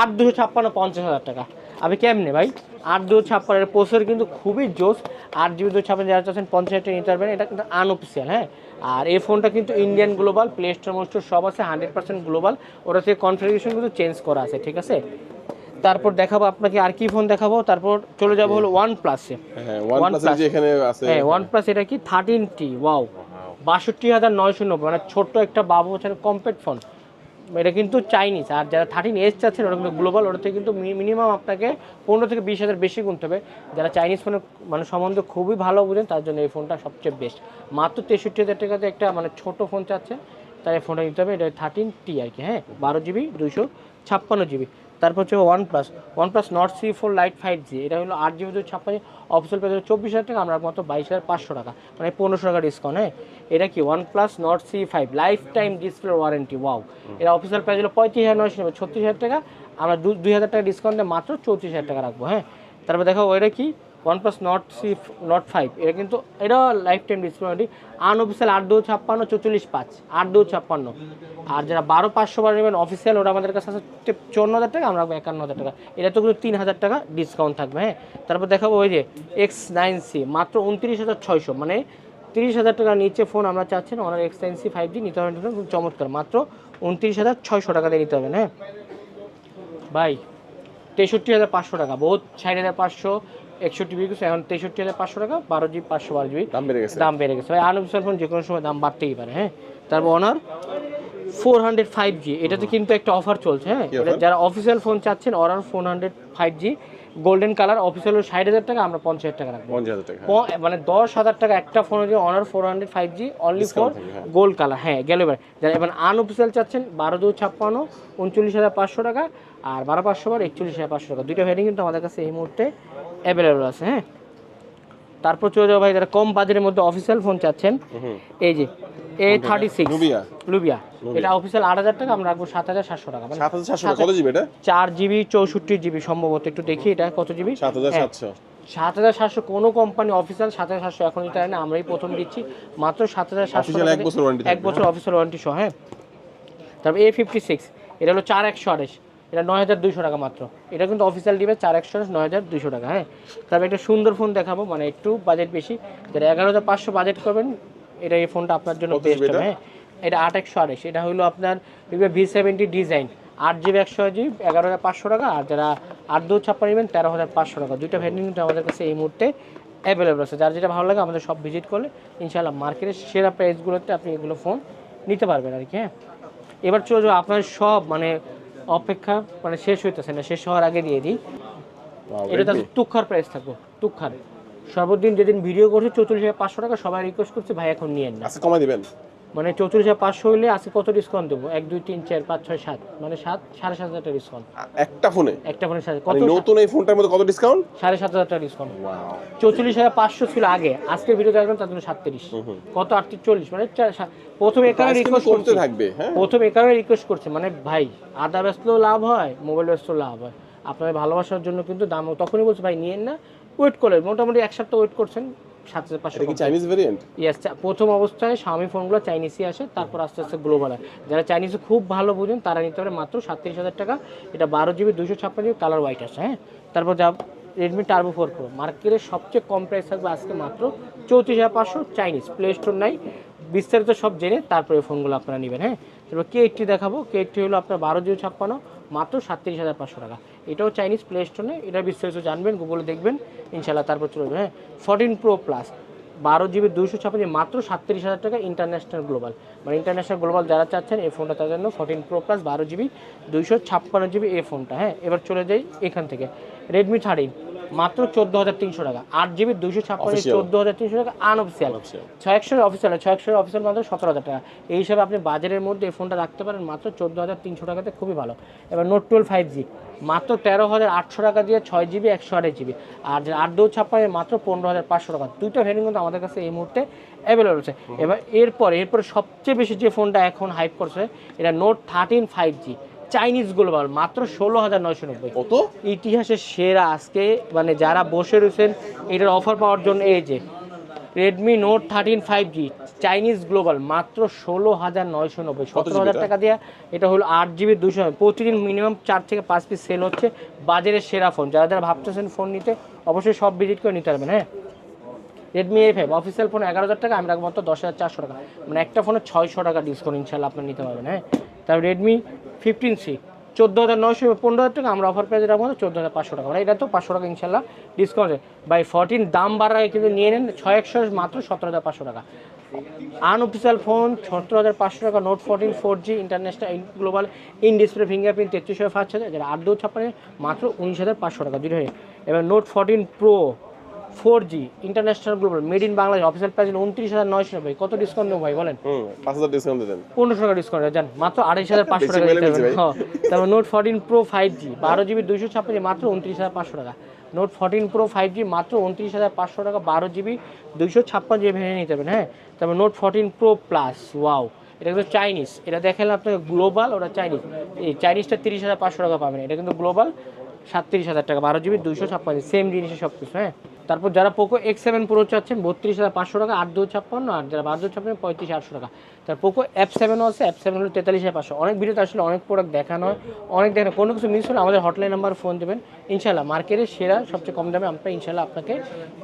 আট দুশো ছাপ্পান্ন পঞ্চাশ হাজার টাকা। আমি কেমনে ভাই? আট দুশো ছাপ্পান্ন পোসের কিন্তু খুবই জোস। আট জিবি দুশো ছাপ্পান্ন যারা চাচ্ছেন পঞ্চাশ হাজার টাকা নিতে পারবেন। এটা কিন্তু আনঅফিসিয়াল হ্যাঁ? আর এই ফোনটা কিন্তু ইন্ডিয়ান গ্লোবাল প্লে স্টোর মোস্টোর সব আছে হান্ড্রেড পার্সেন্ট গ্লোবাল ওটা থেকে কনফিগারেশন কিন্তু চেঞ্জ করা আছে ঠিক আছে? তারপর দেখাবো আপনাকে আর কি ফোন দেখাবো। তারপর চলে যাব হলো ওয়ান প্লাসে হ্যাঁ ওয়ান প্লাস হ্যাঁ এটা কি থার্টিন টি ওয়াও বাষট্টি হাজার নয়শো নব্বই মানে ছোট্ট একটা বাবু হচ্ছে কম্প্যাক্ট ফোন এটা কিন্তু চাইনিজ আর যারা থার্টিন এস চাচ্ছেন ওটা কিন্তু গ্লোবাল ওটা থেকে কিন্তু মিনিমাম আপনাকে পনেরো থেকে বিশ হাজার বেশি গুনতে হবে। যারা চাইনিজ ফোনের মানে সম্বন্ধে খুবই ভালো বুঝেন তার জন্য এই ফোনটা সবচেয়ে বেস্ট মাত্র তেষট্টি হাজার টাকাতে একটা মানে ছোট ফোন চাচ্ছে তাই ফোনটা নিতে হবে। এটা থার্টিন টি আর কি হ্যাঁ বারো জিবি দুইশো ছাপ্পান্ন জিবি তারপর হচ্ছে OnePlus OnePlus Nord C four lite five G এটা হলো আট জিবি দুই ছাপ্পান্ন অফিসিয়াল প্রাইস চব্বিশ হাজার টাকা আমরা মতো বাইশ হাজার পাঁচশো টাকা মানে পনেরোশো টাকা ডিসকাউন্ট হ্যাঁ? এটা কি OnePlus Nord C five life time display warranty wow এটা অফিসিয়াল প্রাইস হলো পঁয়ত্রিশ হাজার নয়শো ছত্রিশ হাজার টাকা আমরা দু দুই হাজার টাকা ডিসকাউন্টে মাত্র চৌত্রিশ হাজার টাকা রাখব হ্যাঁ? তারপর দেখো ওইটা কি? OnePlus Nord C Nord five এটা কিন্তু এটা লাইফ টাইম ডিসপ্লে আনঅফিসিয়াল আট দু ছাপ্পান্ন, চৌচল্লিশ পাঁচ। আট দু ছাপ্পান্ন। আর যারা বারো পাঁচশো বার নেবেন অফিসিয়াল ওটা আমাদের কাছে আছে চুয়ান্ন হাজার টাকা, আমরা একান্ন হাজার টাকা। এটা তো কিন্তু তিন হাজার টাকা ডিসকাউন্ট থাকবে হ্যাঁ? তারপর দেখাবো ওই যে এক্স নাইন সি মাত্র উনত্রিশ হাজার ছয়শো। মানে তিরিশ হাজার টাকার নিচে ফোন আমরা চাচ্ছেন Honor X nine C five G নিতে হবে খুব চমৎকার। মাত্র উনত্রিশ হাজার ছয়শো টাকা দিয়ে নিতে হবে হ্যাঁ ভাই, তেষট্টি হাজার পাঁচশো টাকা, বহুত ষাট হাজার পাঁচশো। একষট্টি বিঘু এখন তেষট্টি হাজার পাঁচশো টাকা বারো জিবি পাঁচশো বারো জিবি। দাম বেড়ে গেছে। দাম বেড়ে গেছে। ভাই আনঅফিসিয়াল ফোন যে কোনো সময় দাম বাড়তেই পারে হ্যাঁ? তারপর Honor four hundred five G এটাতে কিন্তু একটা অফার চলছে হ্যাঁ? যারা অফিসিয়াল ফোন চাচ্ছেন Honor four hundred five G golden colour official ষাট হাজার টাকা আমরা পঞ্চাশ হাজার টাকা রাখব। টাকা মানে দশ হাজার টাকা একটা ফোন যদি Honor four hundred five G only for হ্যাঁ। গোল্ড কালার হ্যাঁ গেল এবার। যারা এবার আনঅফিসিয়াল চাচ্ছেন বারো দু ছাপ্পান্ন উনচল্লিশ হাজার পাঁচশো টাকা আর বারো পাঁচশো বার একচল্লিশ হাজার পাঁচশো টাকা। দুইটা ভ্যারিয়েন্ট কিন্তু আমাদের কাছে এই মুহূর্তে অ্যাভেলেবল আছে হ্যাঁ? তারপর চলে যাব ভাই যারা কম বাজেটের মধ্যে অফিসিয়াল ফোন চাচ্ছেন এই যে এ থার্টি সিক্স লুবিয়া এটা অফিসিয়াল আট হাজার টাকা আমরা রাখব সাত হাজার সাতশো টাকা মানে সাত হাজার সাতশো কত জিবি এটা? চার জিবি চৌষট্টি জিবি সম্ভবত একটু দেখি এটা কত জিবি সাত হাজার হ্যাঁ। সাতশো সাত হাজার সাতশো কোনো কোম্পানি অফিসিয়াল সাত হাজার সাতশো এখন এটা না আমরাই প্রথম দিচ্ছি মাত্র সাত হাজার সাতশো এক বছর অফিসিয়াল ওয়ারেন্টি সহ হ্যাঁ। তারপর এ ফিফটি সিক্স এটা হলো চার একশো আঠাশ। এটা নয় হাজার দুইশো টাকা মাত্র। এটা কিন্তু অফিসিয়াল দিবে চার একশো নয় হাজার দুইশো টাকা হ্যাঁ? তারপর একটা সুন্দর ফোন দেখাবো মানে একটু বাজেট বেশি। যারা এগারো হাজার পাঁচশো বাজেট করবেন এটা এই ফোনটা আপনার জন্য বেস্ট হবে এটা? হ্যাঁ? এটা আট একশো আঠাশ এটা হলো আপনার ভি সেভেন্টি ডিজাইন আট জিবি একশো জিবি এগারো হাজার পাঁচশো টাকা। আর যারা আট দু ছাপ্পা নেবেন তেরো হাজার পাঁচশো টাকা। দুইটা ভ্যারিয়েন্ট কিন্তু আমাদের কাছে এই মুহূর্তে অ্যাভেলেবল আছে। যার যেটা ভালো লাগে আমাদের সব ভিজিট করলে ইনশাআল্লাহ মার্কেটের সেরা প্রাইসগুলোতে আপনি এগুলো ফোন নিতে পারবেন আর কি হ্যাঁ? এবার চলে যাও আপনার সব মানে অপেক্ষা মানে শেষ হইতেছে না শেষ হওয়ার আগে দিয়ে দিই। এটা তো। তুক্ষার প্রাইস থাকব তুক্ষার। সর্বদিন যেদিন ভিডিও করছে চৌচল্লিশ হাজার পাঁচশো টাকা সবাই রিকোয়েস্ট করছে ভাই এখন নিয়ে না। আচ্ছা কমাই দিবেন? মানে চৌত্রিশ হাজার পাঁচশো হইলে আজকে কত ডিসকাউন্ট দেবো? এক দুই তিন চার পাঁচ ছয় সাত। মানে সাত সাড়ে সাত হাজার টাকা ডিসকাউন্ট একটা ফোনে? একটা ফোনের সাথে মানে কত নতুন এই ফোনটার মধ্যে কত ডিসকাউন্ট সাড়ে সাত হাজার টাকা ডিসকাউন্ট চৌচল্লিশ হাজার পাঁচশো ছিল আগে। আজকে ভিডিও দেখবেন তার জন্য সাতত্রিশ। কত? আটত্রিশ চল্লিশ মানে প্রথমে এখানে রিকোয়েস্ট করতে থাকবে হ্যাঁ? প্রথম এ কারণে রিকোয়েস্ট করছে। মানে ভাই আদা ব্যস্তও লাভ হয় মোবাইল ব্যস্ত লাভ হয়। আপনার ভালোবাসার জন্য কিন্তু দাম তখনই বলছে ভাই নিয়েন না। ওয়েট করে মোটামুটি এক সপ্তাহ ওয়েট করছেন। চাইনিজ ভেরিয়েন্ট ইয়াস প্রথম অবস্থায় স্বামী ফোনগুলো চাইনিজই আসে তারপর আস্তে আস্তে গ্লোবাল হয়। যারা চাইনিজে খুব ভালো বুঝেন তারা নিতে পারে মাত্র সাতত্রিশ হাজার টাকা। এটা বারো জিবি দুশো ছাপ্পান্ন জিবি কালার হোয়াইট আসে হ্যাঁ? তারপর যা রেডমি টার্বো ফোর প্রো মার্কেটের সবচেয়ে কম প্রাইস থাকবে আজকে মাত্র চৌত্রিশ হাজার পাঁচশো চাইনিজ প্লে স্টোর নাই। বিস্তারিত সব জেনে তারপরে ফোনগুলো আপনারা নেবেন হ্যাঁ? তারপর কে এইটটি দেখাবো। কে এইটটি হলো আপনার বারো জিবি ছাপ্পান্ন, মাত্র সাতত্রিশ হাজার পাঁচশো টাকা। এটাও চাইনিজ প্লে স্টোর এটা বিস্তারিত জানবেন গুগলে দেখবেন ইনশাল্লাহ তারপর চলবে হ্যাঁ ফোরটিন প্রো প্লাস বারো জিবি দুশো ছাপ্পান্ন, মাত্র সাতত্রিশ হাজার টাকা ইন্টারন্যাশনাল গ্লোবাল মানে ইন্টারন্যাশনাল গ্লোবাল যারা চাচ্ছেন এই ফোনটা তাদের জন্য ফোরটিন প্রো প্লাস বারো জিবি দুইশো ছাপ্পান্ন জিবি এই ফোনটা হ্যাঁ এবার চলে যাই এখান থেকে। রেডমি থার্টিন মাত্র চোদ্দ হাজার তিনশো টাকা। আট জিবি দুইশো ছাপ্পান্ন চোদ্দ হাজার তিনশো টাকা আনঅফিসিয়াল. ছয় একশোর অফিসিয়াল ছয় একশোর অফিসিয়াল মাত্র সতেরো হাজার টাকা। এই হিসাবে আপনি বাজারের মধ্যে এই ফোনটা রাখতে পারেন মাত্র চোদ্দ হাজার তিনশো টাকাতে খুবই ভালো। এবার নোট টুয়েলভ ফাইভ জি মাত্র তেরো হাজার আটশো টাকা দিয়ে ছয় জিবি একশো আঠাশ জিবি। আর যে আট দু ছাপ্পান্ন মাত্র পনেরো হাজার পাঁচশো টাকা। দুইটা ভ্যারিয়েন্ট কিন্তু আমাদের কাছে এই মুহূর্তে অ্যাভেলেবল আছে এবার এরপরে এরপরে সবচেয়ে বেশি যে ফোনটা এখন হাইপ করছে এটা Note thirteen five G Chinese global মাত্র ষোলো হাজার নয়শো নব্বই। কত? ইতিহাসের সেরা আজকে মানে যারা বসে রয়েছেন এটার অফার পাওয়ার জন্য এই যে Redmi Note thirteen five G Chinese global মাত্র ষোলো হাজার নয়শো নব্বই। সতেরো হাজার টাকা দিয়ে এটা হলো আট জিবি দুশো প্রতিদিন মিনিমাম চার থেকে পাঁচ পিস সেল হচ্ছে বাজারের সেরা ফোন যারা যারা ভাবতেছেন ফোন নিতে অবশ্যই সব ভিজিট করে নিতে পারবেন হ্যাঁ? Redmi A five official phone এগারো হাজার টাকা আমি রাখব মাত্র দশ হাজার চারশো টাকা। মানে একটা ফোনে ছয়শো টাকা ডিসকাউন্ট ইনশাল্লাহ আপনার নিতে পারবেন হ্যাঁ? তারপর রেডমি ফিফটিন সি। চোদ্দ হাজার নয়শো পনেরো হাজার টাকা আমরা অফার পেয়ে রাখব চোদ্দ হাজার পাঁচশো টাকা। মানে এটা তো পাঁচশো টাকা ইনশাল্লাহ ডিসকাউন্ট বাই ফোরটিন দাম বাড়ায় কিন্তু নিয়ে নেন ছয় একশো মাত্র সতেরো হাজার পাঁচশো টাকা। আনঅফিসিয়াল ফোন সতেরো হাজার পাঁচশো টাকা Note fourteen four G international global in display fingerprint তেত্রিশ হাজার পাঁচ হাজার যেটা আট দু ছাপ্পান্ন মাত্র উনিশ হাজার পাঁচশো টাকা। দুটো এবার Note fourteen pro four G international global made in Bangladesh official price উনত্রিশ হাজার নয়শো নব্বই। কত ডিসকাউন্ট নেব ভাই বলেন? পাঁচ হাজার ডিসকাউন্ট দেন। পনেরোশো টাকা ডিসকাউন্ট যান মাত্র আড়াইশ হাজার পাঁচশো টাকা দিতে। ভাই। হ্যাঁ তারপর Note fourteen pro five G বারো জিবি দুইশো ছাপ্পান্ন মাত্র উনত্রিশ হাজার পাঁচশো টাকা। Note fourteen pro five G মাত্র উনত্রিশ হাজার পাঁচশো টাকা বারো জিবি দুইশো ছাপ্পান্ন জিবি ভেঙে নিতে হ্যাঁ? তারপর Note fourteen pro plus wow এটা কিন্তু চাইনিজ এটা দেখালাম আপনাকে গ্লোবাল ওটা চাইনিজ এই চাইনিজটা তিরিশ হাজার পাঁচশো টাকা পাবেন এটা কিন্তু গ্লোবাল সাতত্রিশ হাজার টাকা বারো জিবি দুইশো ছাপ্পান্ন সেম জিনিসের সব কিছু হ্যাঁ? তারপর যারা পোকো এক্স সেভেন প্রো চাচ্ছেন বত্রিশ হাজার পাঁচশো টাকা আট দু ছাপ্পান্ন আর যারা বারো ছাপ্পান্ন পঁয়ত্রিশ আটশো টাকা। তার পোকো অ্যাপ সেভেনও আছে অ্যাপ সেভেন হলো তেতাল্লিশ হাজার পাঁচশো। অনেক ভিডিওতে আসলে অনেক প্রোডাক্ট দেখানো হয় অনেক দেখানো কোনো কিছু মিস হলে আমাদের হটলাইন নাম্বার ফোন দেবেন। ইনশাল্লাহ মার্কেটের সেরা সবচেয়ে কম দামে আমরা ইনশাল্লাহ আপনাকে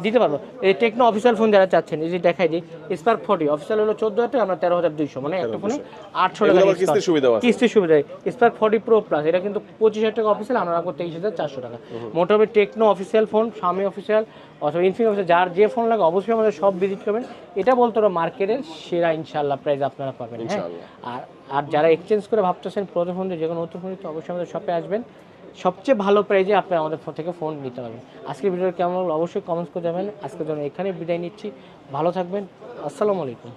দিতে পারব। এই টেকনো অফিসিয়াল ফোন যারা চাচ্ছেন এই যে দেখাই দিই স্পার্ক ফোর্টি অফিসিয়াল হলো চোদ্দ হাজার টাকা আমরা তেরো হাজার দুইশো মানে একটা ফোনে আটশো টাকা। সুবিধাও সুবিধা স্পার্ক ফোর্টি প্রো প্লাস এটা কিন্তু পঁচিশ হাজার টাকা অফিসিয়াল আমরা রাখব তেইশ হাজার চারশো টাকা। মোটামুটি টেকনো অফিসিয়াল ফোন স্বামী অফিসিয়াল অথবা ইনফিনিক্স অফিসে যার যে ফোন লাগে অবশ্যই আমাদের সব ভিজিট করবেন। এটা বলতে পারো মার্কেটের সেরা ইনশাল্লাহ প্রাইস আপনারা পাবেন হ্যাঁ? আর আর যারা এক্সচেঞ্জ করে ভাবতেছেন প্রথম ফোন যে কোনো নতুন ফোন তো অবশ্যই আমাদের শপে আসবেন। সবচেয়ে ভালো প্রাইজে আপনি আমাদের ফোন থেকে ফোন নিতে পারবেন। আজকের ভিডিও কেমন লাগল অবশ্যই কমেন্টস করে যাবেন আজকের জন্য এখানে বিদায় নিচ্ছি। ভালো থাকবেন। আসসালামু আলাইকুম।